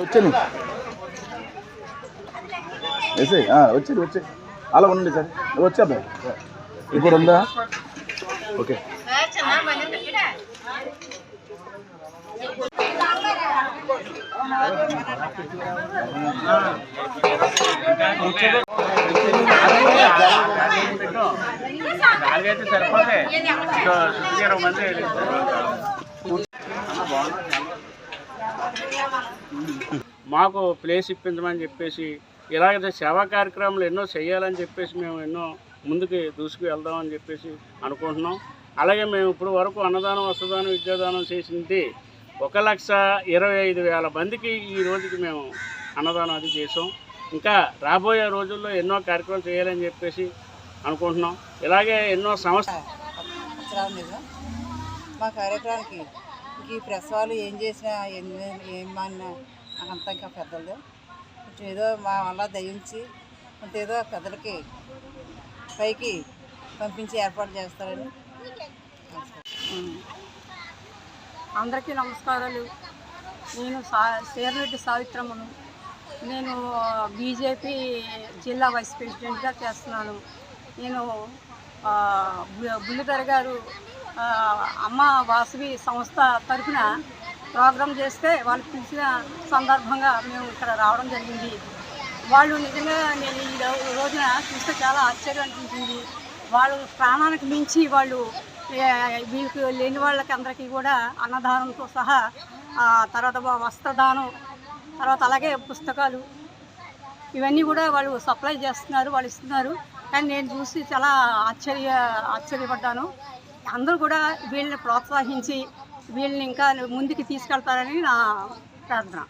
వచ్చాను. వేసే వచ్చాడు వచ్చే. అలా ఉండండి సార్. వచ్చా అబ్బాయి. ఇప్పుడు ఉందా? ఓకే. నాలుగైతే సరిపోతే. ఇరవై మంది మాకు ప్లేస్ ఇప్పించమని చెప్పేసి ఇలాగ సేవా కార్యక్రమాలు ఎన్నో చేయాలని చెప్పేసి మేము ఎన్నో ముందుకు దూసుకు వెళ్దామని చెప్పేసి అనుకుంటున్నాం అలాగే మేము ఇప్పుడు వరకు అన్నదానం వస్త్రదానం విద్యాదానం చేసింది ఒక లక్ష ఇరవై ఐదు వేల మందికి ఈ రోజుకి మేము అన్నదానం అది చేసాం ఇంకా రాబోయే రోజుల్లో ఎన్నో కార్యక్రమాలు చేయాలని చెప్పేసి అనుకుంటున్నాం ఇలాగే ఎన్నో సంస్థ మా కార్యక్రమానికి ఈ ప్రెస్ వాళ్ళు ఏం చేసినా ఏం ఏం అంతా ఇంకా పెద్దలు కొంచెం ఏదో మా వల్ల దయించి కొంత ఏదో పెద్దలకి పైకి పంపించి ఏర్పాటు చేస్తారని. అందరికీ నమస్కారాలు. నేను సా సేర్రెడ్డి సావిత్రమ్మను. నేను బీజేపీ జిల్లా వైస్ ప్రెసిడెంట్గా చేస్తున్నాను. నేను ఆ, బుల్లిధర గారు అమ్మ వాసవి సంస్థ తరఫున ప్రోగ్రాం చేస్తే వాళ్ళు పిలిచిన సందర్భంగా మేము ఇక్కడ రావడం జరిగింది. వాళ్ళు నిజంగా నేను ఈ రోజున చూస్తే చాలా ఆశ్చర్యం అనిపించింది. వాళ్ళు ప్రాణానికి మించి వాళ్ళు వీళ్ళకి లేని వాళ్ళకి అందరికీ కూడా అన్నదానంతో సహా తర్వాత వస్త్రదానం తర్వాత అలాగే పుస్తకాలు ఇవన్నీ కూడా వాళ్ళు సప్లై చేస్తున్నారు వాళ్ళు ఇస్తున్నారు. కానీ నేను చూసి చాలా ఆశ్చర్య ఆశ్చర్యపడ్డాను. అందరూ కూడా వీళ్ళని ప్రోత్సహించి వీళ్ళని ఇంకా ముందుకు తీసుకెళ్తారని నా ప్రార్థన.